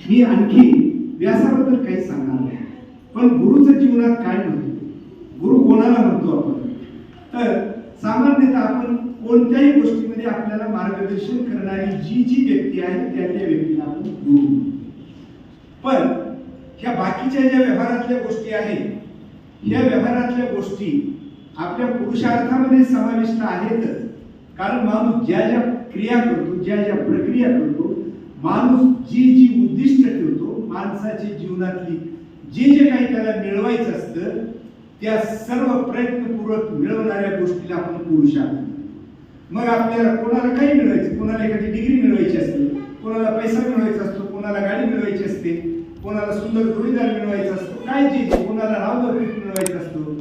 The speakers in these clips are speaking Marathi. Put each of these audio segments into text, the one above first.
मी आणखी व्यासाबद्दल काही सांगणार नाही. पण गुरुचं जीवनात काय म्हणतो गुरु कोणाला म्हणतो आपण? तर सामान्यतः आपण कोणत्याही गोष्टीमध्ये आपल्याला मार्गदर्शन करणारी जी जी व्यक्ती आहे त्या त्या व्यक्तीला आपण गुरु पण ह्या बाकीच्या ज्या व्यवहारातल्या गोष्टी आहेत या व्यवहारातल्या गोष्टी आपल्या पुरुषार्थामध्ये समाविष्ट आहेतच कारण माणूस ज्या ज्या क्रिया करतो ज्या ज्या प्रक्रिया करतो माणूस जी जी उद्दिष्ट ठेवतो माणसाची जीवनातली जे जे काही त्याला मिळवायचं असतं त्या सर्व प्रयत्नपूर्वक मिळवणाऱ्या गोष्टीला आपण पुरुषार्थ म्हणतो. मग आपल्याला कोणाला काही मिळवायचं कोणाला एखादी डिग्री मिळवायची असते कोणाला पैसा मिळवायचा असतो कोणाला गाडी मिळवायची असते कोणाला सुंदर जोडीदार मिळवायचा असतो काय जे कोणाला रावदपीठ मिळवायचा असतो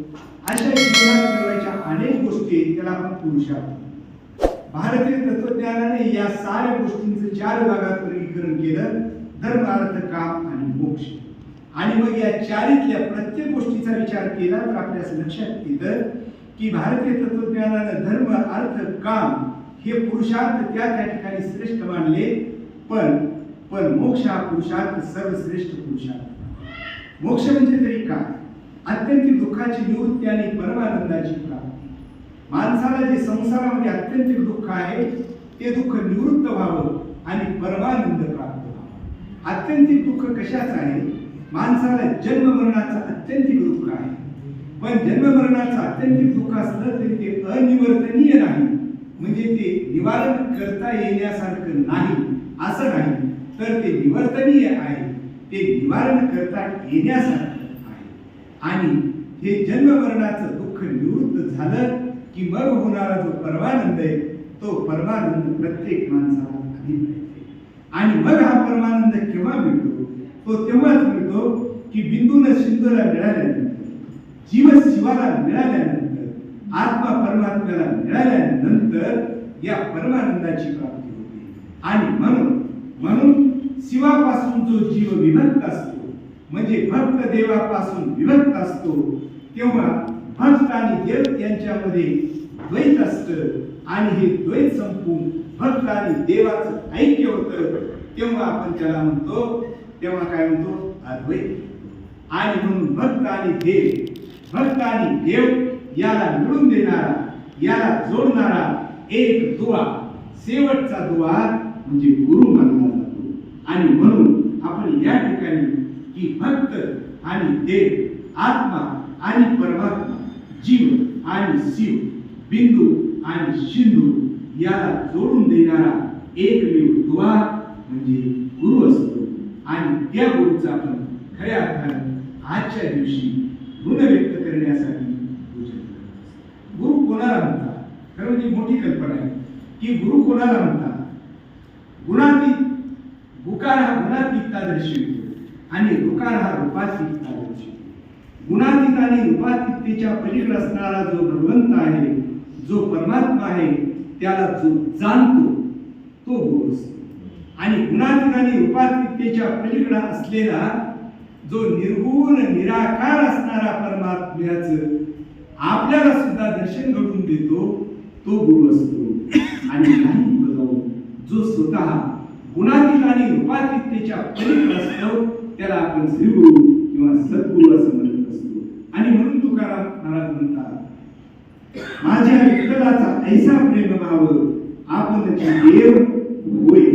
अशा जीवनात मिळवायच्या अनेक गोष्टी आहेत, त्याला आपण पुरुषार्थ म्हणतो. भारतीय तत्वज्ञानाने या साऱ्या गोष्टींचं चार भागात वर्गीकरण केलं धर्म अर्थ काम आणि मोक्ष. आणि मग या चारीतल्या प्रत्येक गोष्टीचा विचार केला तर आपल्यास लक्षात येतं की भारतीय तत्वज्ञानानं धर्म अर्थ काम हे पुरुषार्थ त्या त्या ठिकाणी श्रेष्ठ मानले पण पण मोक्ष हा पुरुषार्थ सर्वश्रेष्ठ पुरुषार्थ. मोक्ष म्हणजे तरी काय? अत्यंतिक दुःखाची निवृत्ती आणि परमानंदाची प्राप्ती. माणसाला जे संसारामध्ये अत्यंतिक दुःख आहे ते दुःख निवृत्त व्हावं आणि परमानंद प्राप्त अत्यंतिक दुःख कशाच आहे? माणसाला जन्म मरणाचं अत्यंतिक दुःख आहे. पण जन्म मरणाचं अत्यंतिक दुःख असलं तरी ते अनिवर्तनीय नाही. म्हणजे ते निवारण करता येण्यासारखं नाही असं नाही. तर ते निवर्तनीय आहे. ते निवारण करता येण्यासारखं आहे. आणि हे जन्म मरणाचं दुःख निवृत्त झालं की मग होणारा जो परमानंद आहे तो परमानंद प्रत्येक माणसाला आधी आणि मग हा परमानंद केव्हा मिळतो? तो तेव्हाच मिळतो की बिंदून सिंधूला मिळाल्यानंतर जीव शिवाला मिळाल्यानंतर आत्मा परमात्म्याला मिळाल्यानंतर या परमानंदाची प्राप्ती होते. आणि म्हणून म्हणून शिवापासून जो जीव विभक्त असतो म्हणजे भक्त देवापासून विभक्त असतो तेव्हा भक्त आणि देव यांच्यामध्ये द्वैत असतं आणि हे द्वैत संपून भक्त आणि देवाचं ऐक्य होतं तेव्हा आपण त्याला म्हणतो तेव्हा काय म्हणतो? अद्वैत. आणि म्हणून भक्त आणि देव भक्त आणि देव याला मिळून देणारा याला जोडणारा एक दुवा शेवटचा दुवा म्हणजे गुरु मानला जातो आणि म्हणून आपण या ठिकाणी की भक्त आणि देव आत्मा आणि परमात्मा जीव आणि शिव बिंदू आणि सिंधू याला जोडून देणारा एकमेव दुवा म्हणजे गुरु असतो. आणि त्या गुरुचा आपण खऱ्या अर्थाने आजच्या दिवशी ऋण व्यक्त करण्यासाठी पूजन गुरु कोणाला म्हणतात? खरं म्हणजे मोठी कल्पना आहे. की गुरु कोणाला म्हणतात? गुणातीत गुकार हा गुणातीतता दर्शवितो आणि रुकार हा रूपातीतता दर्शवितो. गुणातीत आणि रूपातीततेच्या पलीकडे असणारा जो भगवंत आहे जो परमात्मा आहे त्याला जो जाणतो तो गुरु असतो. आणि आणि रूपातीततेच्या पलीकडे असलेला जो निर्गुण निराकार असणारा परमात्म्याचं आपल्याला सुद्धा दर्शन घडवून देतो तो गुरु असतो. आणि नाही बजावून जो स्वतः गुणातीत आणि रूपातीततेच्या पलीकडे असतो त्याला आपण श्रीगुरु किंवा सद्गुरु असं म्हणत असतो. आणि म्हणून तुकाराम महाराज म्हणतात माझ्या विठ्ठलाचा ऐसा प्रेम भाव आपण देव होय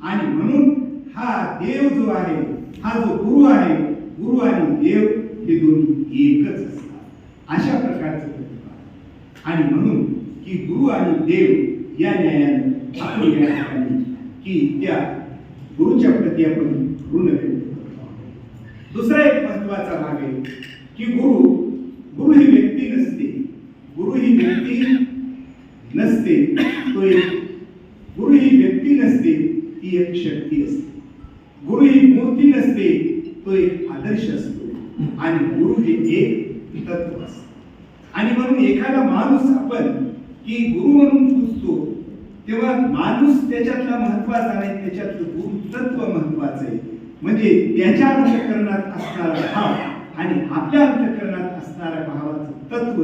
आणि म्हणून हा देव जो आहे हा जो गुरु आहे गुरु आणि देव हे दोन्ही एकच असतात. अशा प्रकारचं प्रतिपादन. आणि म्हणून की गुरु आणि देव या न्यायानं आपण या ठिकाणी की त्या गुरुच्या प्रती आपण ऋण व्यक्त करतो. दुसरा एक महत्त्वाचा भाग आहे की गुरु ही व्यक्ती नसते गुरु ही व्यक्ती नसते तो एक गुरु ही व्यक्ती नसते ती एक शक्ती असते. गुरु ही मूर्ती नसते तो एक आदर्श असतो. आणि गुरु हे एक तत्व असते. आणि म्हणून एखादा माणूस आपण की गुरु म्हणून पूजतो तेव्हा माणूस त्याच्यातला महत्त्वाचा आहे त्याच्यातलं गुरु तत्व महत्वाचं आहे. म्हणजे त्याच्या अंतकरणात असणारा भाव आणि आपल्या अंतकरणात असणाऱ्या भावाचं तत्व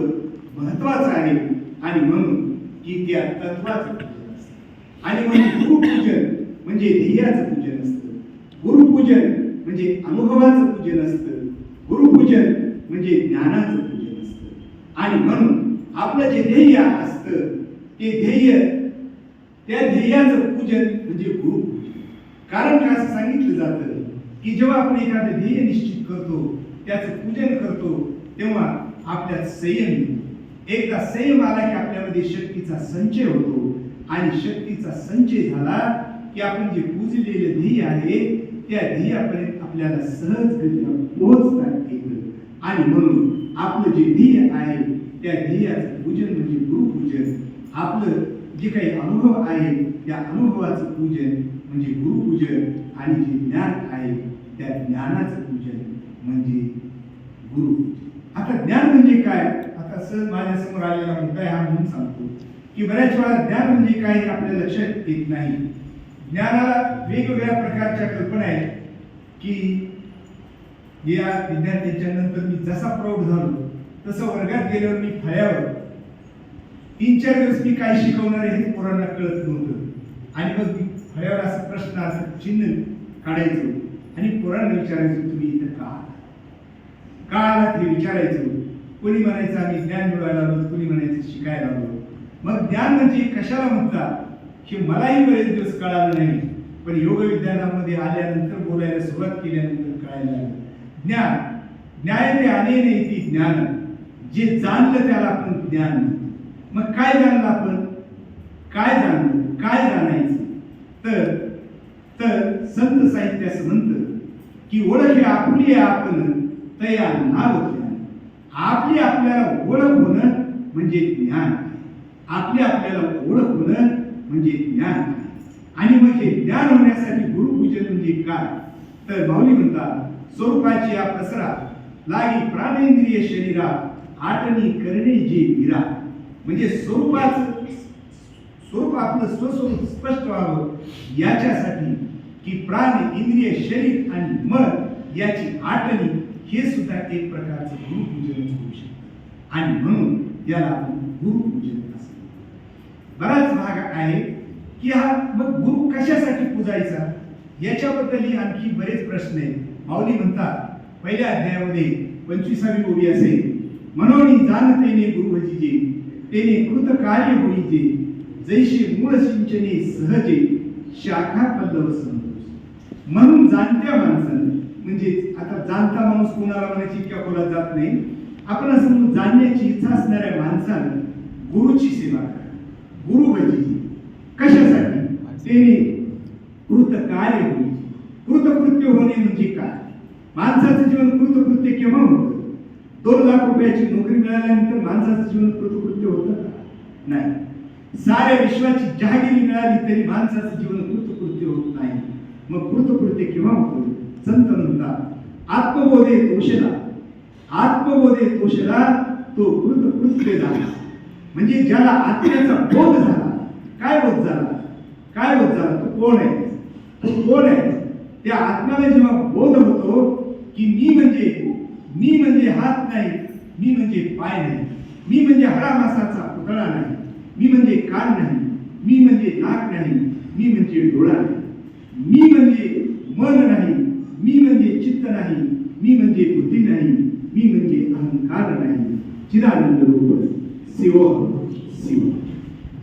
महत्वाचं आहे. आणि म्हणून की त्या तत्वाचं पूजन असतं. आणि म्हणून गुरुपूजन म्हणजे ध्येयाचं पूजन असतं. गुरुपूजन गुरुपूजन म्हणजे अनुभवाचं पूजन असतं. गुरुपूजन म्हणजे ज्ञानाचं पूजन असतं. आणि म्हणून आपलं जे ध्येय असतं ते ध्येय त्या ध्येयाचं पूजन म्हणजे गुरुपूजन. कारण का असं सांगितलं जातं की जेव्हा आपण एखादं ध्येय निश्चित करतो त्याचं पूजन करतो तेव्हा आपल्यात संयम येतो. एकदा संयम आला की आपल्यामध्ये शक्तीचा संचय होतो. आणि शक्तीचा संचय झाला की आपण जे पूजलेले ध्येय आहे त्या ध्येयापर्यंत आपल्याला सहजगत्या पोहोचता येतं. आणि म्हणून आपलं जे ध्येय आहे त्या ध्येयाचं पूजन म्हणजे गुरुपूजन. आपलं जे काही अनुभव आहे त्या अनुभवाचं पूजन म्हणजे गुरुपूजन. आणि जे ज्ञान आहे त्या ज्ञानाचं पूजन म्हणजे गुरु आता ज्ञान म्हणजे काय? आता सहज माझ्यासमोर आलेला मुद्दा हा म्हणून सांगतो की बऱ्याच वेळा ज्ञान म्हणजे काय आपल्या लक्षात येत नाही. ज्ञानाला वेगवेगळ्या प्रकारच्या कल्पना आहेत की या विद्यार्थ्यांच्या नंतर मी जसा प्रौढ झालो तसं वर्गात गेल्यावर मी फळ्यावर. तीन चार दिवस मी काय शिकवणार आहे हे पोरांना कळत नव्हतं. आणि मग मी फळ्यावर असं प्रश्न असं चिन्ह काढायचो आणि पोरांना विचारायचो तुम्ही इथं का का आलात? हे विचारायचो. कोणी म्हणायचं आम्ही ज्ञान मिळवायला आलो कोणी म्हणायचं शिकायला आलो? मग ज्ञान म्हणजे कशाला म्हणतात हे मलाही बरेच दिवस कळालं नाही पण योग विज्ञानामध्ये आल्यानंतर बोलायला सुरुवात केल्यानंतर कळायला लागलं. ज्ञान न्याय ते नाही ती ज्ञान जे जाणलं त्याला आपण ज्ञान. म्हणतो. मग काय जाणलं आपण? काय जाणलं? काय जाणायचं? तर तर संत साहित्य असं म्हणतं की ओळख हे आपुली आपण तया नाव आपली आपल्याला ओळख होणं म्हणजे ज्ञान. आपली आपल्याला ओळख होणं म्हणजे ज्ञान. आणि मग हे ज्ञान होण्यासाठी गुरुपूजन म्हणजे काय? तर माऊली म्हणतात स्वरूपाची या प्रसरा लागी प्राणेंद्रिय शरीरा आटणी करणे जे विरा. म्हणजे स्वरूपाच स्वरूप आपलं स्वस्वरूप स्पष्ट व्हावं. याच्यासाठी की प्राण इंद्रिय शरीर आणि मन याची आटणी हे सुद्धा एक प्रकारचं गुरुपूजनच होऊ शकतं. आणि म्हणून याला आपण गुरुपूजन असं बराच भाग आहे की हा मग गुरु कशासाठी पूजायचा? याच्याबद्दलही आणखी बरेच प्रश्न आहेत. माऊली म्हणतात पहिल्या अध्यायामध्ये पंचवीसावी ओवी असेल. म्हणून जाणतेने गुरु तेने कृत कार्य होईजे. जैसे मूळ सिंचने सहजे शाखा पल्लव संतोष. म्हणून जाणत्या माणसांनी म्हणजे आता जाणता माणूस कोणाला म्हणायची इतक्या खोलात जात नाही आपण असं म्हणून जाणण्याची इच्छा असणाऱ्या माणसानं गुरुची सेवा करा. गुरु भजी कशासाठी? त्याने कृत कार्य होईल? कृतकृत्य होणे म्हणजे काय? माणसाचं जीवन कृतकृत्य केव्हा होतं? दोन लाख रुपयाची नोकरी मिळाल्यानंतर माणसाचं जीवन कृतकृत्य होतं का? नाही. साऱ्या विश्वाची जहागिरी मिळाली तरी माणसाचं जीवन कृतकृत्य होत नाही. मग कृतकृत्य केव्हा होतं? संत म्हणतात आत्मबोधे तोषला आत्मबोधे तोषला तो कृतकृत्य झाला म्हणजे ज्याला आत्म्याचा बोध झाला काय बोध झाला? काय बोध झाला? तो कोण आहे? तो कोण आहे? त्या आत्म्याला जेव्हा बोध होतो की मी म्हणजे मी म्हणजे हात नाही मी म्हणजे पाय नाही मी म्हणजे हरा मासाचा पुतळा नाही मी म्हणजे कान नाही मी म्हणजे नाक नाही मी म्हणजे डोळा नाही मी म्हणजे मन नाही चित्त नाही मी म्हणजे बुद्धी नाही मी म्हणजे अहंकार नाही. चिदानंद रूप शिव शिव.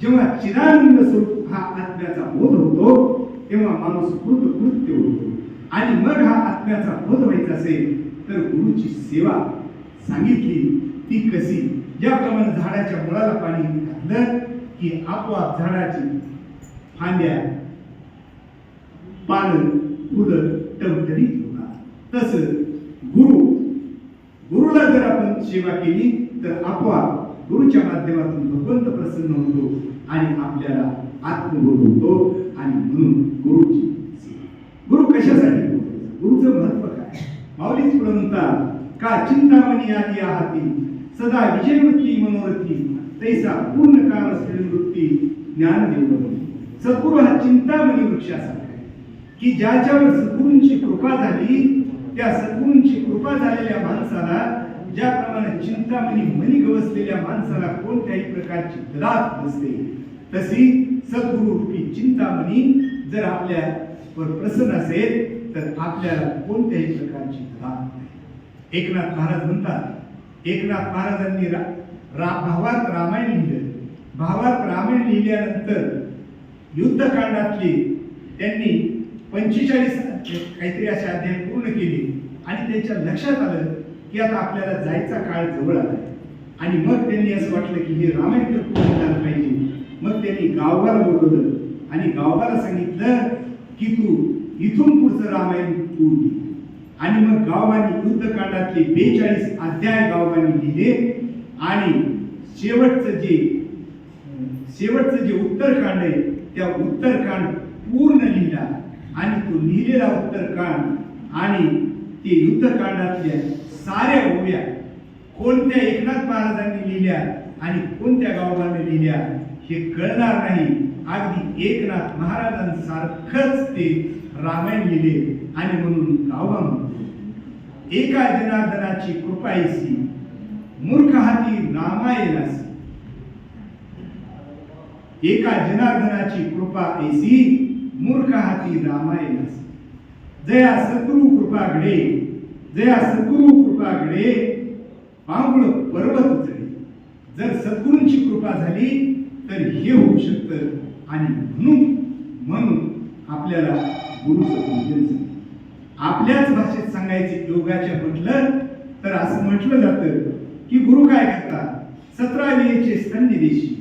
जेव्हा चिदानंद स्वरूप हा आत्म्याचा बोध होतो तेव्हा माणूस कृत कृत्य होतो. आणि मग हा आत्म्याचा बोध व्हायचा असेल तर गुरुची सेवा सांगितली. ती कशी? ज्याप्रमाणे झाडाच्या मुळाला पाणी घातलं की आपोआप झाडाची फांद्या पानं फुलं टवटवीत तसंच गुरु गुरुला जर आपण सेवा केली तर आपोआप गुरुच्या माध्यमातून भगवंत प्रसन्न होतो आणि आपल्याला आत्मबोध होतो. आणि म्हणून गुरुची सेवा. गुरु कशासाठी गुरुचं महत्त्व काय? माऊलीच पुढे म्हणतात का चिंतामणी आली आहाती सदा विजयवृत्ती मनोरथी तैसा पूर्ण काम असलेली वृत्ती ज्ञान देवती सद्गुरु हा चिंतामणी वृक्षासारखा आहे. की ज्याच्यावर सद्गुरूंची कृपा झाली त्या सद्गुरूंची कृपा झालेल्या माणसाला ज्याप्रमाणे चिंतामणी मनी गवसलेल्या माणसाला कोणत्याही प्रकारची दलात नसते तशी सद्गुरु रूपी चिंतामणी जर आपल्या वर प्रसन्न असेल तर आपल्याला कोणत्याही प्रकारची धाक नाही. एकनाथ महाराज म्हणतात एकनाथ महाराजांनी रा, रा भावात रामायण लिहिलं. भावात रामायण लिहिल्यानंतर युद्धकांडातली त्यांनी पंचेचाळीस काहीतरी असे अध्याय पूर्ण केले आणि त्यांच्या लक्षात आलं की आता आपल्याला जायचा काळ जवळ आला आणि मग त्यांनी असं वाटलं की हे रामायण तर पूर्ण झालं पाहिजे. मग त्यांनी गावाला बोलवलं आणि गावाला सांगितलं की तू इथून पुढचं रामायण तू आणि मग गावाने युद्धकांडातले बेचाळीस अध्याय गावाने लिहिले. आणि शेवटचं जे शेवटचं जे उत्तरकांड आहे त्या उत्तरकांड पूर्ण लिहिला. आणि तो लिहिलेला उत्तरकांड आणि ते युद्धकांडातल्या साऱ्या ओव्या कोणत्या एकनाथ महाराजांनी लिहिल्या आणि कोणत्या गावबांनी लिहिल्या हे कळणार नाही. अगदी एकनाथ महाराजांसारखंच ते रामायण लिहिले आणि म्हणून गावा एका जनार्दनाची कृपायसी मूर्ख हाती रामायणासी. एका जनार्दनाची कृपा ऐसी मूर्ख हाती रामायणासी जया सद्गुरु कृपाकडे जया सद्गुरु कृपाकडे पांगुळ पर्वत चढे. जर सद्गुरूंची कृपा झाली तर हे होऊ शकतं. आणि म्हणून म्हणून आपल्याला गुरुचं पूजन आपल्याच भाषेत सांगायचे योगाच्या म्हटलं तर असं म्हटलं जातं की गुरु काय करतात? सतरावियेचे स्तन्यदेशी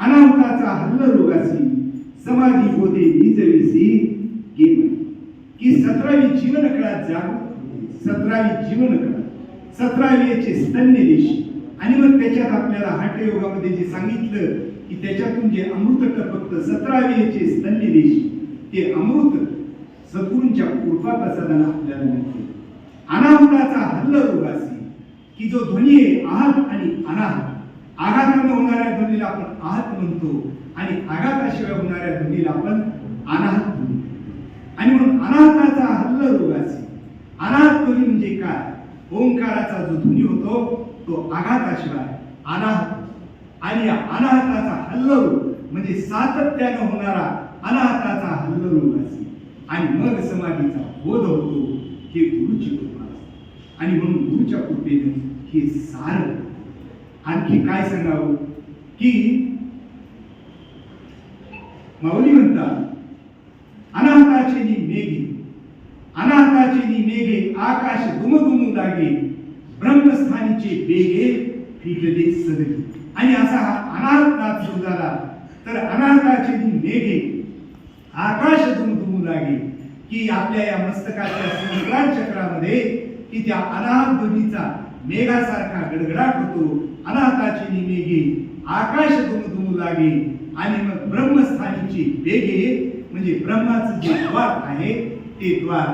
अनाहुताचा हल्ल रोगासी समाधी होते निजविसी गेम. की सतरावी जीवन काळात जा सतरावी जीवन काळात स्तन्य देश. आणि मग त्याच्यात आपल्याला हठयोगामध्ये जे सांगितलं की त्याच्यातून जे अमृत टपकतं स्तन्य देश ते अमृत सद्गुरूंच्या कृपा प्रसादाला आपल्याला मिळते. अनाहुताचा हल्ल रोगासी की जो ध्वनी आहे आहत आणि अनाहत. आघातानं होणाऱ्या ध्वनीला आपण आहत म्हणतो आणि आघाताशिवाय होणाऱ्या ध्वनीला आपण अनाहत म्हणतो. आणि म्हणून अनाहताचा हल्ल रोगाचे. अनाहत ध्वनी म्हणजे काय? ओंकाराचा जो ध्वनी होतो तो आघाताशिवाय अनाहत आणि या अनाहताचा हल्लरोग म्हणजे सातत्यानं होणारा अनाहताचा हल्लरोग असे आणि मग समाधीचा बोध होतो हे गुरुची कृपा आणि म्हणून गुरुच्या कृपेने हे सार आणखी काय सांगावं? की माऊली म्हणतात अनाहताचे मेघे अनाहताचे नि मेघे आकाश दुमदुमू लागे ब्रह्मस्थानीचे बेगे फिटले सदरी आणि असा हा अनाहत सुरू झाला. तर अनाहताचे नि मेघे आकाश दुमदुमू लागे की आपल्या या मस्तकाच्या संक्रांत चक्रामध्ये की त्या अनाहत ध्वनीचा मेघासारखा गडगडाट होतो अनाथाची निमेगी आकाश दुमदुमू लागे आणि मग ब्रह्मस्थानीची वेगे म्हणजे ब्रह्माचं जे द्वार आहे ते द्वार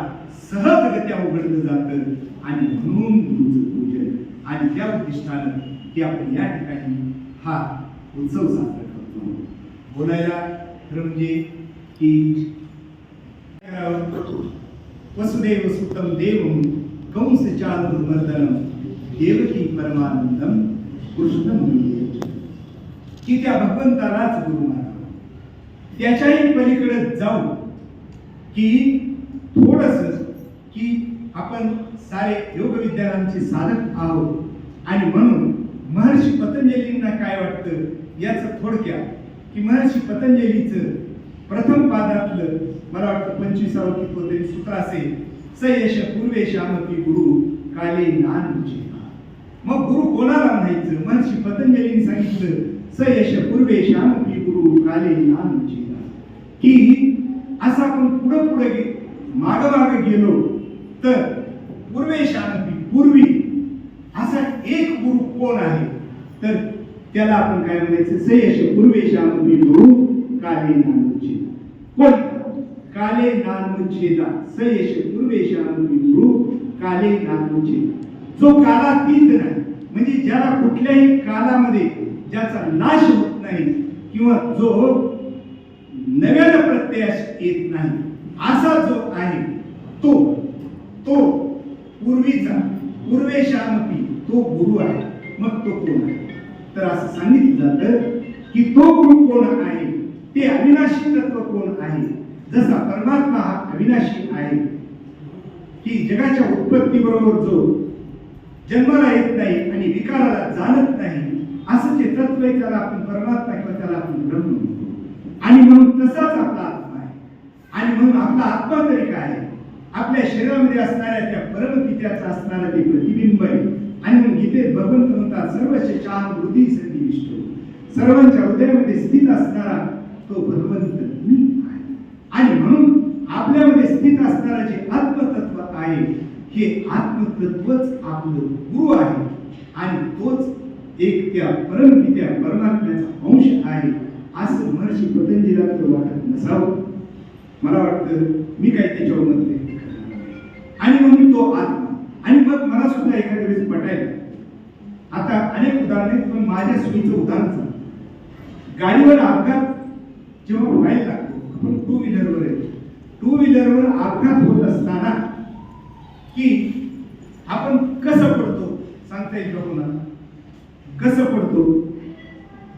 सहजगत्या उघडलं जातं आणि म्हणून गुरुचं पूजन आणि त्या उद्दिष्टानं की आपण या ठिकाणी हा उत्सव साजरा करतो. बोलायला खरं म्हणजे की वसुदेव सुतम देव कंस चालुर्मर्दनम देवकी परमानंदम कृष्ण निवेदन. की त्या भगवंतालाच गुरु मानावं त्याच्याही पलीकडे जाऊ की थोडस की आपण सारे योग विद्यानांचे साधक आहोत. आणि म्हणून महर्षी पतंजलींना काय वाटतं? याचं थोडक्यात की महर्षी पतंजलीचं प्रथम पादातलं मला वाटतं पंचवीसावं की कोणतरी सूत्र असेल सयश पूर्वे गुरु काले नान मग गुरु कोणाला म्हणायचं? महर्षी पतंजलीने सांगितलं सयश पूर्वे श्यामती गुरु काले नान की असं आपण पुढं पुढे गे माग माग गेलो तर पूर्वे शांती पूर्वी असा एक गुरु कोण आहे? तर त्याला आपण काय म्हणायचं? सयश पूर्वे शांती गुरु काले नानुच्छेदा कोण? काले नानुच्छेदा सयश पूर्वे शांती गुरु काले नानुच्छेदा जो कालातीत नाही म्हणजे ज्याला कुठल्याही कालामध्ये ज्याचा नाश होत नाही किंवा जो नव्यानं प्रत्ययास येत नाही असा जो आहे तो तो पूर्वीचा पूर्वेशामपी तो गुरु आहे मग तो कोण आहे? तर असं सांगितलं जातं की तो गुरु कोण आहे? ते अविनाशी तत्व कोण आहे? जसा परमात्मा हा अविनाशी आहे की जगाच्या उत्पत्तीबरोबर जो जन्माला येत नाही आणि विकाराला जाणत नाही असं जे तत्व आहे त्याला आपण परमात्मा किंवा त्याला आपण ब्रह्म म्हणतो. आणि म्हणून तसाच आपला आत्मा आहे. आणि म्हणून आपला आत्मा तरी काय? आहे आपल्या शरीरामध्ये असणाऱ्या त्या परमपित्याचा असणारा ते प्रतिबिंब आहे. आणि मग गीतेत भगवंत म्हणतात सर्वचे चार हृदय विष्णू. सर्वांच्या हृदयामध्ये स्थित असणारा तो भगवंत मी आहे. आणि म्हणून आपल्यामध्ये स्थित असणारा जे आत्मतत्व आहे हे आत्मतत्वच आपलं गुरु आहे. आणि तोच एक त्या परमपित्या परमात्म्याचा अंश आहे असं महर्षी पतंजलीला तर वाटत नसावं. मला वाटतं मी काही त्याच्यावर म्हणते नाही. आणि म्हणून तो आत्मा. आणि मग मला सुद्धा एखाद्या वेळेस पटायला आता अनेक उदाहरण आहेत पण माझ्या सोयीचं उदाहरण सांग गाडीवर अपघात जेव्हा व्हायला लागतो आपण टू व्हीलरवर आहे टू व्हीलरवर अपघात होत असताना की आपण कसं पडतो? सांगता येईल का कोणाला? कसं पडतो?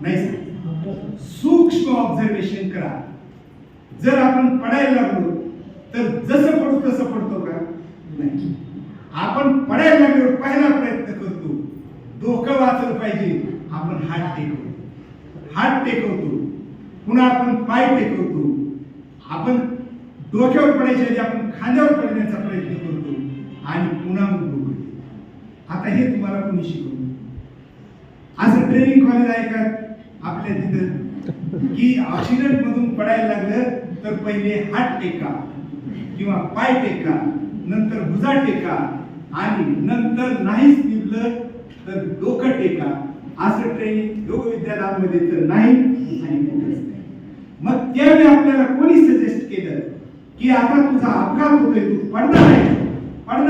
नाही सूक्ष्म ऑब्झर्वेशन करा. जर आपण पडायला लागलो तर जसं पडू तसं पडतो का? नाही. आपण पडायला लागल्यावर पहिला प्रयत्न करतो. डोकं वाचलं पाहिजे. आपण हात टेकवतो. हात टेकवतो. पुन्हा आपण पाय टेकवतो. आपण डोक्यावर पडायच्या आधी आपण खांद्यावर पडण्याचा प्रयत्न करतो. आणि पुन्हा मग आता हे तुम्हाला कोणी शिकवलं? असं ट्रेनिंग कॉलेज आहे का? आपल्या तिथं. की ऑक्सिडेंट मधून पडायला लागलं तर पहिले हात टेका किंवा पाय टेका नंतर भुजा टेका आणि नंतर नाहीच निघलं तर डोकं टेका. असं ट्रेनिंग योग विद्यालयामध्ये तर नाही आणि नाही. मग त्यावेळी आपल्याला कोणी सजेस्ट केलं की आता तुझा अपघात होतोय तू पडणार आहे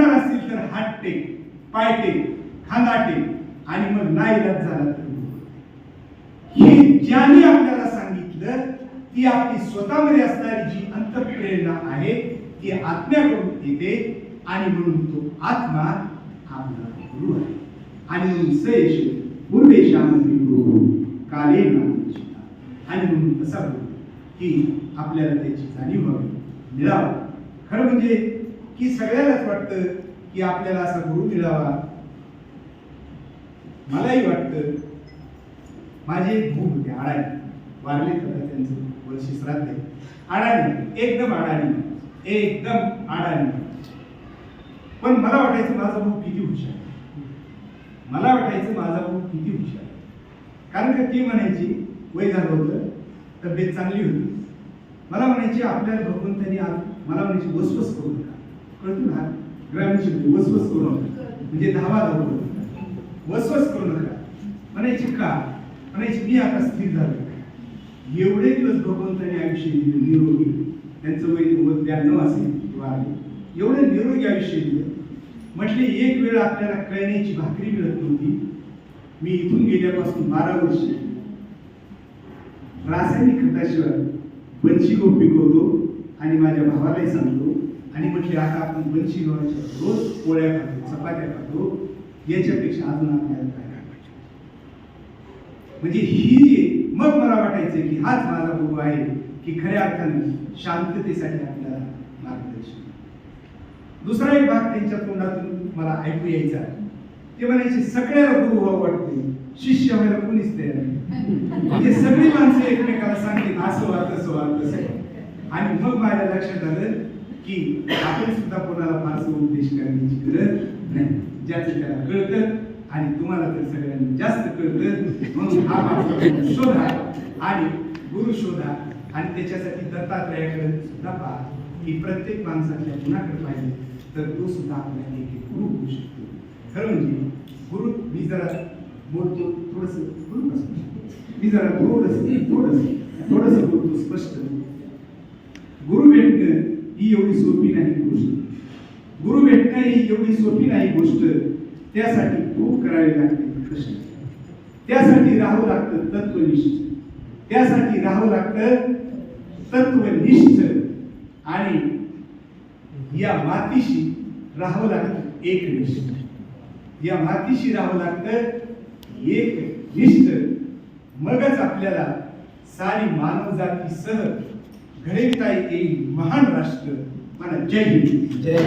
पडणार असतील तर हात टेक पाय टेक खांदा टेक आणि मग नाही इलाज झाला तर हे ज्याने आपल्याला सांगितलं ती आपली स्वतःमध्ये असणारी जी अंतप्रेरणा आहे ती आत्म्याकडून येते आणि म्हणून तो आत्मा आपला गुरु आहे. आणि सयश पूर्वेशामध्ये गुरु काले आणि म्हणून तसा गुरु की आपल्याला त्याची जाणीव व्हावी मिळावं. खरं म्हणजे की सगळ्यालाच वाटतं की आपल्याला असा गुरु मिळावा. मलाही वाटतं. माझे एक भूक होते अडाणी. वारले तर त्यांचं वर्षी श्राद्ध अडाणी एकदम अडाणी. एकदम अडाणी. पण मला वाटायचं माझा भाऊ किती हुशार मला वाटायचं माझा भाऊ किती हुशार कारण का ती म्हणायची वय झालं होतं तब्येत चांगली होती. मला म्हणायची आपल्याला भगवंतांनी आज मला म्हणायची वसवस करू नका कळतो ना ग्रामीण शब्द वसवस करू नका. म्हणजे धावा धाव नका. वसवस करू नका. म्हणायची का? म्हणायची मी आता स्थिर झालो. एवढे दिवस भगवंताने आयुष्य दिले निरोगी. त्यांचं वय ब्याण्णव असेल वारले एवढे निरोगी आयुष्य दिलं. म्हटले एक वेळ आपल्याला कळण्याची भाकरी मिळत नव्हती. मी इथून गेल्यापासून बारा वर्ष रासायनिक खताशिवाय बनशी गोपी पिकवतो आणि माझ्या भावालाही सांगतो. आणि म्हटले आता आपण बनशी गव्हाच्या रोज पोळ्या खातो चपात्या खातो याच्यापेक्षा अजून आपल्याला काय म्हणजे ही जी मग मला वाटायचं की हाच माझा गुरु आहे की खऱ्या अर्थाने शांततेसाठी आपल्याला मार्गदर्शन. दुसरा एक भाग त्यांच्या तोंडातून मला ऐकू यायचा ते म्हणायचे सगळ्याला गुरु व्हावं वाटते शिष्य व्हायला कोणीच तयार नाही. म्हणजे सगळी माणसं एकमेकाला सांगतील असं व्हा तसं व्हा तसं आणि मग माझ्या लक्षात आलं की आपण सुद्धा कोणाला फारसं उपदेश करण्याची गरज नाही. ज्याचं त्याला कळतं आणि तुम्हाला तर सगळ्यांना जास्त कळतं म्हणून हा माणूस शोधा आणि गुरु शोधा आणि त्याच्यासाठी दत्तात्रयाकडे सुद्धा पहा की प्रत्येक माणसाच्या गुणाकडे पाहिजे तर तो सुद्धा आपल्याला एक गुरु होऊ शकतो. खरं म्हणजे गुरु मी जरा बोलतो थोडस बोलू मी जरा थोडस थोडस थोडस बोलतो स्पष्ट. गुरु भेटणं ही एवढी सोपी नाही गोष्ट. गुरु भेटणं ही एवढी सोपी नाही गोष्ट. त्यासाठी खूप करावे लागते कष्ट. त्यासाठी राहावं लागतं तत्वनिष्ठ. त्यासाठी राहावं लागतं तत्वनिष्ठ. आणि या मातीशी राहावं लागतं एकनिष्ठ. या मातीशी राहावं लागतं एक निष्ठ मगच आपल्याला सारी मानव ઘણી ઘડેવતા એ મહાન રાષ્ટ્ર. અને જય હિન્દ. જય